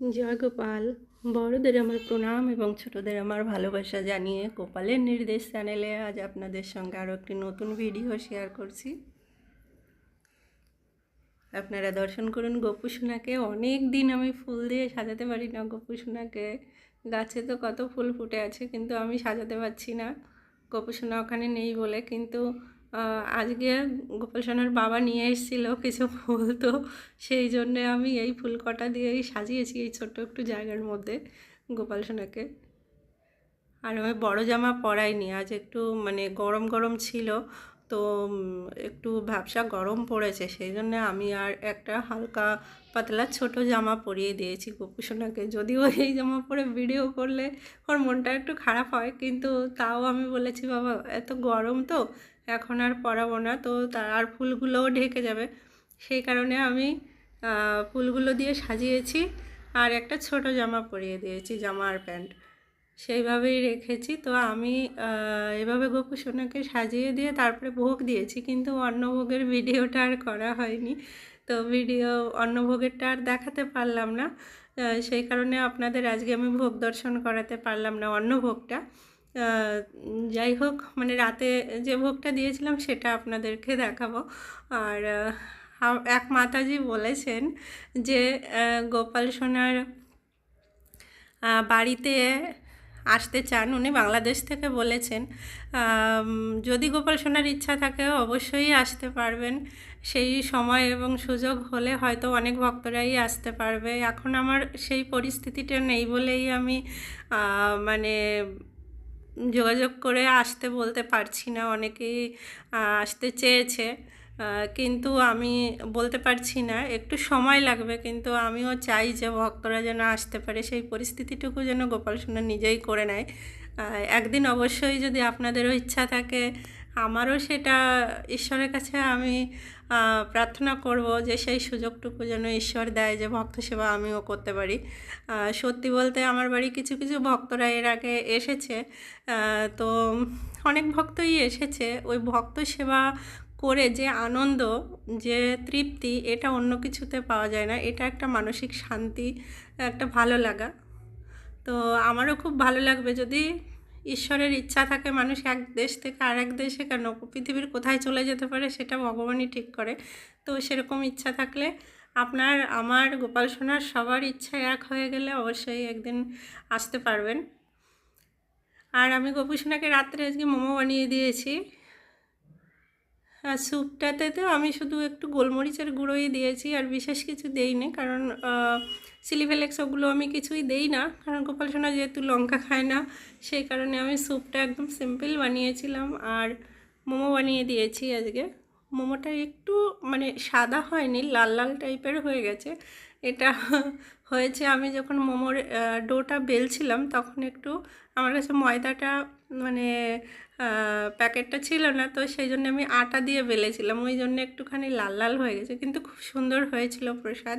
জয় গোপাল, বড়দের আমার প্রণাম এবং ছোটদের আমার ভালোবাসা জানিয়ে গোপালের নির্দেশ চ্যানেলে আজ আপনাদের সঙ্গে আরও একটি নতুন ভিডিও শেয়ার করছি। আপনারা দর্শন করুন গোপু সোনাকে। অনেক দিন আমি ফুল দিয়ে সাজাতে পারি না গোপু সোনাকে। গাছে তো কত ফুল ফুটে আছে, কিন্তু আমি সাজাতে পারছি না। গোপু সোনা ওখানে নেই বলে, কিন্তু আজকে গোপাল সোনার বাবা নিয়ে এসেছিল কিছু ফুল, তো সেই জন্যে আমি এই ফুল কটা দিয়েই সাজিয়েছি এই ছোট্ট একটু জায়গার মধ্যে গোপাল সোনাকে। আর আমি বড় জামা পরাইনি, আজ একটু মানে গরম গরম ছিল, তো একটু ভ্যাবসা গরম পড়েছে, সেই জন্য আমি আর একটা হালকা পাতলা ছোট জামা পরিয়ে দিয়েছি গোপু সোনাকে। যদিও এই জামা পরে ভিডিও করলে ওর মনটা একটু খারাপ হয়, কিন্তু তাও আমি বলেছি, বাবা, এত গরম তো এখন আর পরাবো না, তো তার ফুলগুলোও ঢেকে যাবে। সেই কারণে আমি ফুলগুলো দিয়ে সাজিয়েছি আর একটা ছোট জামা পরিয়ে দিয়েছি, জামা আর প্যান্ট। সেইভাবেই রেখেছি, তো আমি এভাবে গোপু সোনাকে সাজিয়ে দিয়ে তারপরে ভোগ দিয়েছি, কিন্তু অন্নভোগের ভিডিওটা আর করা হয়নি। তো ভিডিও, অন্নভোগেরটা আর দেখাতে পারলাম না সেই কারণে আপনাদের আজকে আমি ভোগ দর্শন করাতে পারলাম না অন্নভোগটা। যাই হোক মানে রাতে যে ভোগটা দিয়েছিলাম সেটা আপনাদেরকে দেখাবো। আর এক মাতাজি বলেছেন যে গোপাল সোনার বাড়িতে আসতে চান। উনি বাংলাদেশ থেকে বলেছেন যদি গোপাল সোনার ইচ্ছা থাকে অবশ্যই আসতে পারবেন। সেই সময় এবং সুযোগ হলে হয়তো অনেক ভক্তরাই আসতে পারবে। এখন আমার সেই পরিস্থিতিটা নেই বলেই আমি মানে যোগাযোগ করে আসতে বলতে পারছি না, অনেকেই আসতে চেয়েছে। কিন্তু আমি বলতে পারছি না, একটু সময় লাগবে, কিন্তু আমিও চাই যে ভক্তরা যেন আসতে পারে, সেই পরিস্থিতিটুকু যেন গোপাল সোনা নিজেই করে নেয়। একদিন অবশ্যই যদি আপনাদেরও ইচ্ছা থাকে আমারও সেটা ঈশ্বরের কাছে আমি প্রার্থনা করব যে সেই সুযোগটুকু যেন ঈশ্বর দেয় যে ভক্ত সেবা আমিও করতে পারি। সত্যি বলতে আমার বাড়ি কিছু কিছু ভক্তরা এর আগে এসেছে। তো অনেক ভক্তই এসেছে। ওই ভক্ত সেবা করে যে আনন্দ, যে তৃপ্তি, এটা অন্য কিছুতে পাওয়া যায় না। এটা একটা মানসিক শান্তি, একটা ভালো লাগা। তো আমারও খুব ভালো লাগবে যদি ঈশ্বরের ইচ্ছা থাকে মানুষ এক দেশ থেকে আরেক দেশে কেন? পৃথিবীর কোথায় চলে যেতে পারে সেটা ভগবানই ঠিক করে। তো সেরকম ইচ্ছা থাকলে আপনার, আমার, গোপাল সোনার সবার ইচ্ছা এক হয়ে গেলে অবশ্যই একদিন আসতে পারবেন। আর আমি গোপু সোনাকে রাত্রে আজকে মোমো বানিয়ে দিয়েছি। আর স্যুপটাতে তো আমি শুধু একটু গোলমরিচের গুঁড়োই দিয়েছি আর বিশেষ কিছু দেইনি, কারণ সিলিফেলেক্স ওগুলো আমি কিছুই দেই না। কারণ গোপাল সোনা যেহেতু লঙ্কা খায় না, সেই কারণে আমি স্যুপটা একদম সিম্পল বানিয়েছিলাম আর মোমো বানিয়ে দিয়েছি আজকে। মোমোটা একটু মানে সাদা হয়নি, লাল লাল টাইপের হয়ে গেছে। এটা হয়েছে আমি যখন মোমোর ডোটা বেলছিলাম তখন একটু আমার কাছে ময়দাটা মানে প্যাকেটটা ছিল না, তো সেই জন্য আমি আটা দিয়ে বেলেছিলাম। ওই জন্য একটুখানি লাল লাল হয়ে গেছে, কিন্তু খুব সুন্দর হয়েছিল প্রসাদ।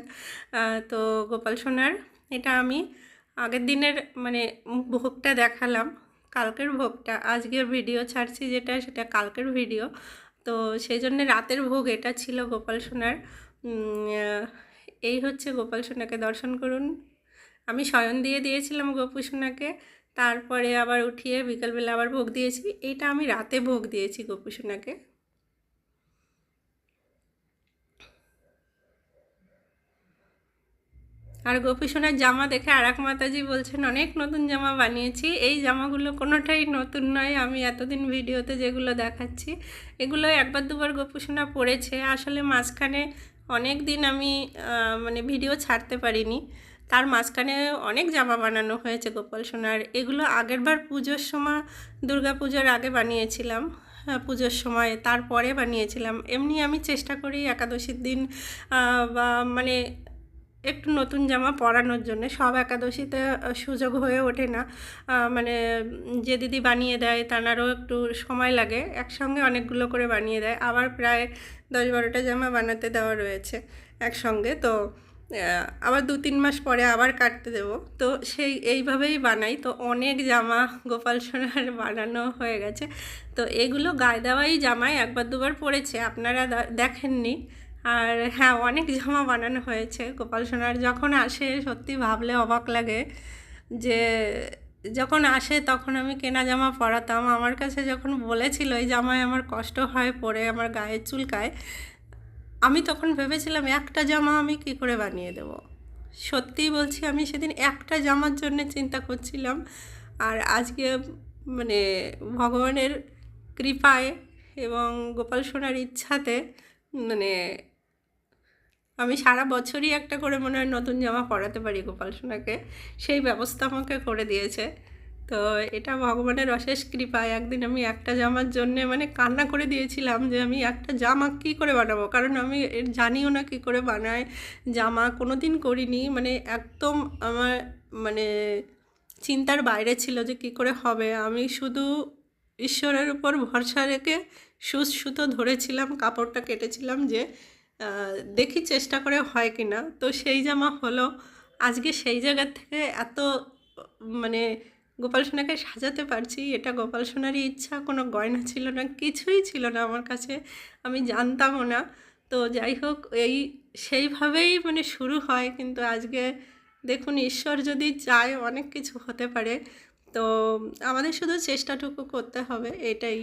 তো গোপাল সোনার, এটা আমি আগের দিনের মানে ভোগটা দেখালাম, কালকের ভোগটা। আজকের ভিডিও ছাড়ছি যেটা, সেটা কালকের ভিডিও। তো সেই জন্যে রাতের ভোগ, এটা ছিল গোপাল সোনার। এই হচ্ছে গোপাল সোনাকে দর্শন করুন। আমি শয়ন দিয়ে দিয়েছিলাম গোপু সোনাকে, তারপরে আবার উঠিয়ে বিকালবেলা আবার ভোগ দিয়েছি। এইটা আমি রাতে ভোগ দিয়েছি গোপু সোনাকে। আর গোপী সোনার জামা দেখে আর এক মাতাজি বলছেন অনেক নতুন জামা বানিয়েছি। এই জামাগুলো কোনোটাই নতুন নয়। আমি এতদিন ভিডিওতে যেগুলো দেখাচ্ছি এগুলো একবার দুবার গোপী সোনা পড়েছে। আসলে মাঝখানে অনেক দিন আমি মানে ভিডিও ছাড়তে পারিনি। তার মাঝখানে অনেক জামা বানানো হয়েছে গোপাল সোনার এগুলো আগেরবার পুজোর সময় দুর্গা পুজোর আগে বানিয়েছিলাম হ্যাঁ, পুজোর সময়। তারপরে বানিয়েছিলাম। এমনি আমি চেষ্টা করি একাদশীর দিন বা মানে একটু নতুন জামা পরানোর জন্য। সব একাদশীতে সুযোগ হয়ে ওঠে না। মানে যে দিদি বানিয়ে দেয়, তানারও একটু সময় লাগে। একসঙ্গে অনেকগুলো করে বানিয়ে দেয়। আবার প্রায় দশ বারোটা জামা বানাতে দেওয়া রয়েছে একসঙ্গে। তো আবার দু তিন মাস পরে আবার কাটতে দেবো। তো সেই, এইভাবেই বানাই। তো অনেক জামা গোপাল সোনার বানানো হয়ে গেছে। তো এগুলো গায়ে দেওয়াই জামাই। একবার দুবার পরেছে। আপনারা দেখেননি। আর হ্যাঁ অনেক জামা বানানো হয়েছে। গোপাল সোনার যখন আসে, সত্যি ভাবলে অবাক লাগে যে যখন আসে তখন আমি কেনা জামা পরাতাম। আমার কাছে যখন বলেছিল, এই জামায় আমার কষ্ট হয়, পরে আমার গায়ে চুলকায় আমি তখন ভেবেছিলাম, একটা জামা আমি কি করে বানিয়ে দেব? সত্যিই বলছি, আমি সেদিন একটা জামার জন্য চিন্তা করছিলাম। আর আজকে মানে ভগবানের কৃপায় এবং গোপাল সোনার ইচ্ছাতে মানে আমি সারা বছরই একটা করে মনে হয় নতুন জামা পরাতে পারি গোপাল সোনাকে। সেই ব্যবস্থা আমাকে করে দিয়েছে। তো এটা ভগবানের অশেষ কৃপায় একদিন আমি একটা জামার জন্যে মানে কান্না করে দিয়েছিলাম যে আমি একটা জামা কী করে বানাবো? কারণ আমি জানিও না কী করে বানায়। জামা কোনো দিন করিনি। মানে একদম আমার মানে চিন্তার বাইরে ছিল যে কী করে হবে। আমি শুধু ঈশ্বরের উপর ভরসা রেখে সুচ সুতো ধরেছিলাম, কাপড়টা কেটেছিলাম যে দেখি চেষ্টা করে হয় কি না তো সেই জামা হলো। আজকে সেই জায়গার থেকে এত মানে গোপাল সোনাকে সাজাতে পারছি, এটা গোপাল সোনারই ইচ্ছা, কোনো গয়না ছিল না, কিছুই ছিল না আমার কাছে, আমি জানতামও না। তো যাই হোক, এই, সেইভাবেই মানে শুরু হয়, কিন্তু আজকে দেখুন, ঈশ্বর যদি চায় অনেক কিছু হতে পারে, তো আমাদের শুধু চেষ্টাটুকু করতে হবে, এটাই।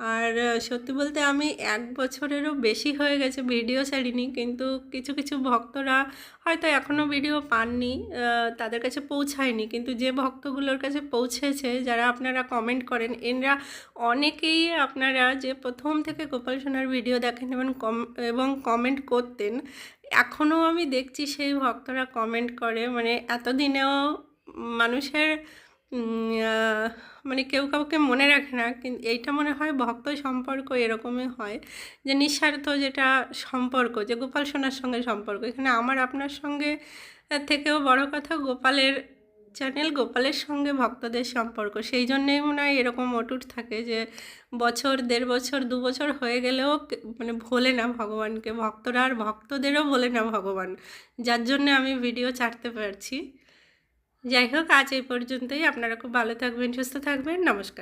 আর সত্যি বলতে আমি এক বছরেরও বেশি হয়ে গেছে ভিডিও ছাড়িনি, কিন্তু কিছু কিছু ভক্তরা হয়তো এখনও ভিডিও পাননি তাদের কাছে পৌঁছায়নি। কিন্তু যে ভক্তগুলোর কাছে পৌঁছেছে, যারা আপনারা কমেন্ট করেন, এনরা অনেকেই আপনারা যে প্রথম থেকে গোপাল সোনার ভিডিও দেখেন এবং কম, এবং কমেন্ট করতেন এখনও আমি দেখছি সেই ভক্তরা কমেন্ট করে। মানে এতদিনেও মানুষের মানে কেউ কাউকে মনে রাখে না কিন্তু এইটা মনে হয় ভক্ত সম্পর্ক এরকমই হয় যে নিঃস্বার্থ যেটা সম্পর্ক, যে গোপাল সোনার সঙ্গে সম্পর্ক। এখানে আমার আপনার সঙ্গে থেকেও বড় কথা গোপালের চ্যানেল গোপালের সঙ্গে ভক্তদের সম্পর্ক। সেই জন্যেই মনে হয় এরকম অটুট থাকে যে বছর, দেড় বছর, দু বছর হয়ে গেলেও মানে ভোলে না ভগবানকে। ভক্তরা আর ভক্তদেরও ভোলে না ভগবান। যার জন্যে আমি ভিডিও ছাড়তে পারছি। যাই হোক আজ এই পর্যন্তই। আপনারা খুব ভালো থাকবেন সুস্থ থাকবেন। নমস্কার।